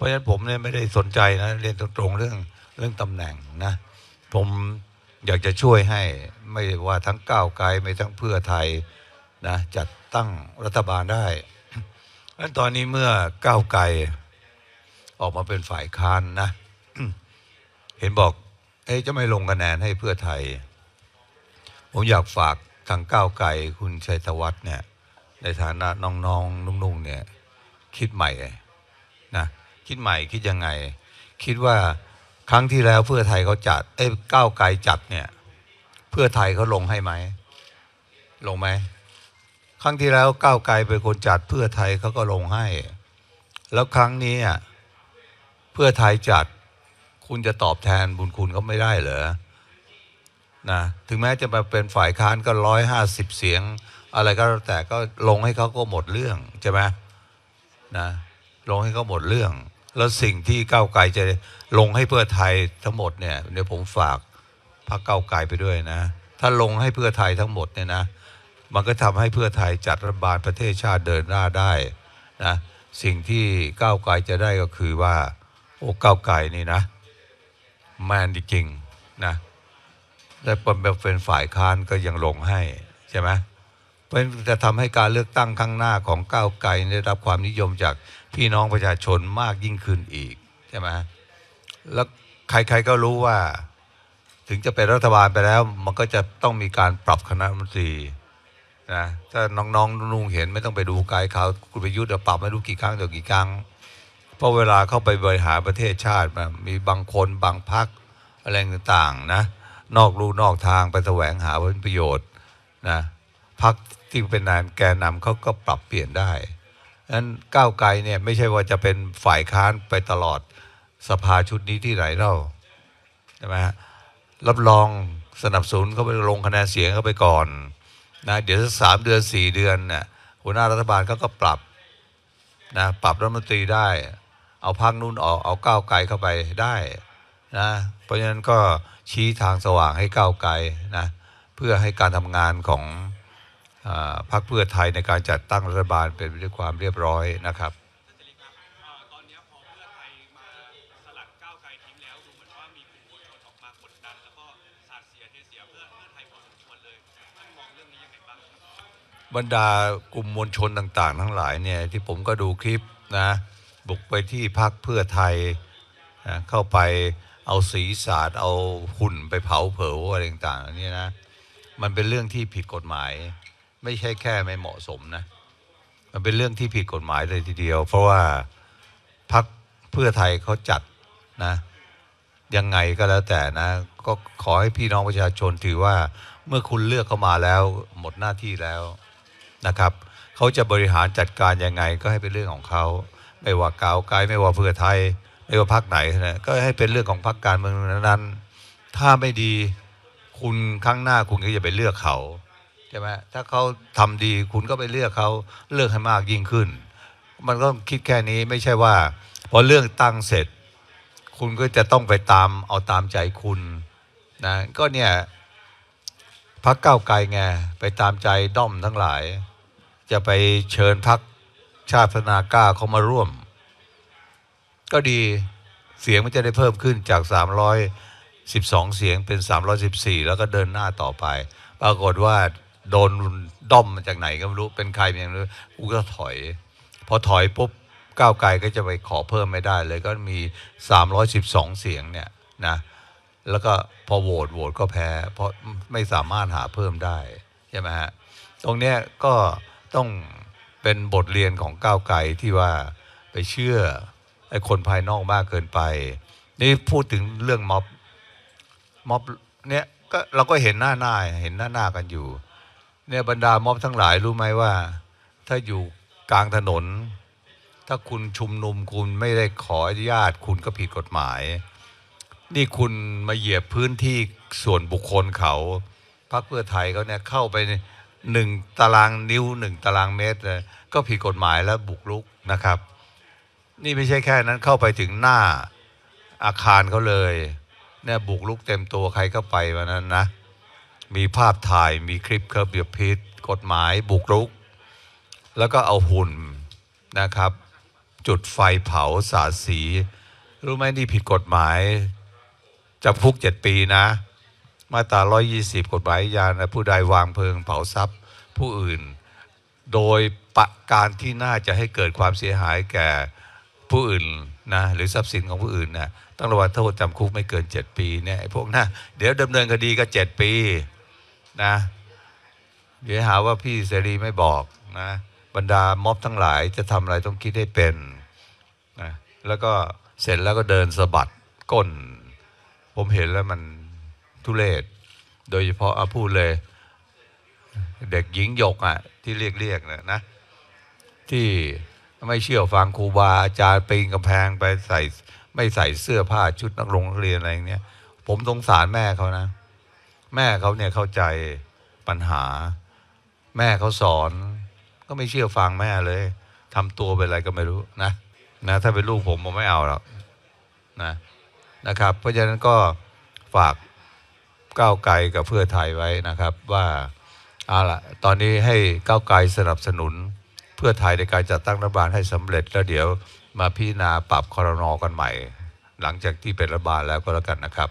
ราะฉะนั้นผมเนี่ยไม่ได้สนใจนะเรียนตรงๆเรื่องเรื่องตำแหน่งนะผมอยากจะช่วยให้ไม่ว่าทั้งก้าวไกลไม่ทั้งเพื่อไทยนะจัดตั้งรัฐบาลได้งั้นตอนนี้เมื่อก้าวไกลออกมาเป็นฝ่ายค้านนะ เห็นบอกเอ๊ะจะไม่ลงคะแนนให้เพื่อไทย ผมอยากฝากทางก้าวไกลคุณชัยธวัฒน์เนี่ยในฐานะน้องๆนุ่งๆเนี่ยคิดใหม่นะ คิดใหม่คิดยังไง คิดว่าครั้งที่แล้วเพื่อไทยเขาจัด เอ้ก้าวไกลจัดเนี่ย เพื่อไทยเขาลงให้ไหม ลงไหม ครั้งที่แล้วก้าวไกลเป็นคนจัดเพื่อไทยเขาก็ลงให้ แล้วครั้งนี้อะเพื่อไทยจัด คุณจะตอบแทนบุญคุณเขาไม่ได้เหรอนะถึงแม้จะมาเป็นฝ่ายค้านก็ร้อยห้าสิบเสียง อะไรก็แล้วแต่ก็ลงให้เขาก็หมดเรื่องใช่ไหมนะลงให้เขาหมดเรื่อง แล้วสิ่งที่ก้าวไกลจะลงให้เพื่อไทยทั้งหมดเนี่ยเดี๋ยวผมฝากพรรคก้าวไกลไปด้วยนะ ถ้าลงให้เพื่อไทยทั้งหมดเนี่ยนะมันก็ทำให้เพื่อไทยจัดรัฐบาลประเทศชาติเดินหน้าได้นะสิ่งที่ก้าวไกลจะได้ก็คือว่า โอ้ก้าวไกลนี่นะแมนจริงนะและเป็นฝ่ายค้านก็ยังลงให้ใช่ไหม เพราะฉะนั้นจะทำให้การเลือกตั้งข้างหน้าของก้าวไกลได้รับความนิยมจากพี่น้องประชาชนมากยิ่งขึ้นอีกใช่ไหมแล้วใครๆก็รู้ว่า ถึงจะเป็นรัฐบาลไปแล้ว มันก็จะต้องมีการปรับคณะรัฐมนตรีนะถ้าน้องๆนุ่งเห็นไม่ต้องไปดูไกด์เขาคุณไปยุทธ์อะปรับไม่รู้กี่ครั้งต่อกี่ครั้งเพราะเวลาเข้าไปบริหารประเทศชาติมามีบางคนบางพักอะไรต่างๆนะนอกรูนอกทางไปแสวงหาผลประโยชน์นะ พักที่เป็นนานแกนนำเขาก็ปรับเปลี่ยนได้นั้นก้าวไกลเนี่ยไม่ใช่ว่าจะเป็นฝ่ายค้านไปตลอดสภาชุดนี้ที่ไหนเล่าใช่ไหมฮะรับรองสนับสนุนเขาไปลงคะแนนเสียงเขาไปก่อนนะเดี๋ยวสักสามเดือนสี่เดือนน่ะหัวหน้ารัฐบาลเขาก็ปรับนะปรับรัฐมนตรีได้ เอาพักนู้นออกเอาก้าวไกลเข้าไปได้นะเพราะฉะนั้นก็ชี้ทางสว่างให้ก้าวไกลนะเพื่อให้การทำงานของ พรรคเพื่อไทยในการจัดตั้งรัฐบาลเป็นไปด้วยความเรียบร้อยนะครับบรรดากลุ่มมวลชนต่างๆ ทั้งหลายเนี่ยที่ผมก็ดูคลิปนะบุกไปที่พักเพื่อไทยนะเข้าไปเอาสีสาดเอาหุ่นไปเผาเผาอะไรต่างต่านี่นะมันเป็นเรื่องที่ผิดกฎหมาย ไม่ใช่แค่ไม่เหมาะสมนะ มันเป็นเรื่องที่ผิดกฎหมายเลยทีเดียว เพราะว่าพักเพื่อไทยเขาจัดนะยังไงก็แล้วแต่นะ ก็ขอให้พี่น้องประชาชนถือว่าเมื่อคุณเลือกเข้ามาแล้ว หมดหน้าที่แล้วนะครับเขาจะบริหารจัดการยังไงก็ให้เป็นเรื่องของเขาไม่ว่าก้าวไกลไม่ว่าเพื่อไทย ไม่ว่าพรรคไหนนะก็ให้เป็นเรื่องของพรรคการเมืองนั้นๆถ้าไม่ดีคุณครั้งหน้าคุณก็จะไปเลือกเขา ใช่ไหมถ้าเขาทำดีคุณก็ไปเลือกเขาเลือกให้มากยิ่งขึ้น มันก็คิดแค่นี้ไม่ใช่ว่าพอเรื่องตั้งเสร็จ คุณก็จะต้องไปตามเอาตามใจคุณนะก็เนี่ยพักเก้าไกลไงไปตามใจด้อมทั้งหลาย จะไปเชิญพักชาติพนากล้าเขามาร่วม ก็ดีเสียงมันจะได้เพิ่มขึ้นจาก 312 เสียงเป็น 314 แล้วก็เดินหน้าต่อไป ปรากฏว่า โดนด้อมมาจากไหนก็ไม่รู้เป็นใครอย่างรู้กูก็ถอย พอถอยปุ๊บก้าวไกลก็จะไปขอเพิ่มไม่ได้เลยก็มี 312 เสียงเนี่ยนะแล้วก็พอโหวตโหวตก็แพ้ เพราะไม่สามารถหาเพิ่มได้ใช่ไหมฮะตรงเนี้ยก็ต้องเป็นบทเรียนของก้าวไกลที่ว่าไปเชื่อไอ้คนภายนอกมากเกินไป นี่พูดถึงเรื่องม็อบม็อบเนี่ยก็เราก็เห็นหน้าหน้าเห็นหน้าหน้ากันอยู่ เนี่ยบรรดาม็อบทั้งหลายรู้ไหมว่า ถ้าอยู่กลางถนน ถ้าคุณชุมนุมคุณไม่ได้ขออนุญาต คุณก็ผิดกฎหมาย นี่คุณมาเหยียบพื้นที่ส่วนบุคคลเขาพรรคเพื่อไทยเขาเนี่ยเข้าไปหนึ่งตารางนิ้วหนึ่งตารางเมตรเลยก็ผิดกฎหมายแล้วบุกรุกนะครับ นี่ไม่ใช่แค่นั้นเข้าไปถึงหน้าอาคารเขาเลยเนี่ยบุกรุกเต็มตัวใครก็ไปวันนั้นนะ มีภาพถ่ายมีคลิปเคอร์เบียพิษกฎหมายบุกรุก แล้วก็เอาหุ่นนะครับ จุดไฟเผาสาดสี รู้ไหมนี่ผิดกฎหมายจำคุกเจ็ดปีนะ มาตรา 120 กฎหมายยานะผู้ใดวางเพลิงเผาทรัพย์ผู้อื่น โดยประการที่น่าจะให้เกิดความเสียหายแก่ผู้อื่นนะหรือทรัพย์สินของผู้อื่นนะต้องระวังโทษจำคุกไม่เกิน 7 ปีเนี่ยพวกนะเดี๋ยวดำเนินคดีก็ 7 ปี นะ เดี๋ยวหาว่าพี่เสรีไม่บอกนะ บรรดาม็อบทั้งหลายจะทำอะไรต้องคิดให้เป็นนะแล้วก็เสร็จแล้วก็เดินสะบัดก้น ผมเห็นแล้วมันทุเรศ โดยเฉพาะเอาพูดเลย เด็กหญิงหยกอะ ที่เรียกเรียกนะนะ ที่ไม่เชื่อฟังครูบาอาจารย์ปีนกำแพงไปใส่ไม่ใส่เสื้อผ้าชุดนักลงเรียนอะไรอย่างเงี้ยผมสงสารแม่เขานะ แม่เขาเนี่ยเข้าใจปัญหา แม่เขาสอน ก็ไม่เชื่อฟังแม่เลยทำตัวเป็นอะไรก็ไม่รู้นะนะถ้าเป็นลูกผมผมไม่เอาหรอกนะนะครับ เพราะฉะนั้นก็ฝากก้าวไกลกับเพื่อไทยไว้นะครับ ว่าเอาละตอนนี้ให้ก้าวไกลสนับสนุน เพื่อไทยในการจัดตั้งรัฐบาลให้สำเร็จแล้วเดี๋ยวมาพิจารณาปรับคอรนอกันใหม่ หลังจากที่เป็นรัฐบาลแล้วก็แล้วกันนะครับ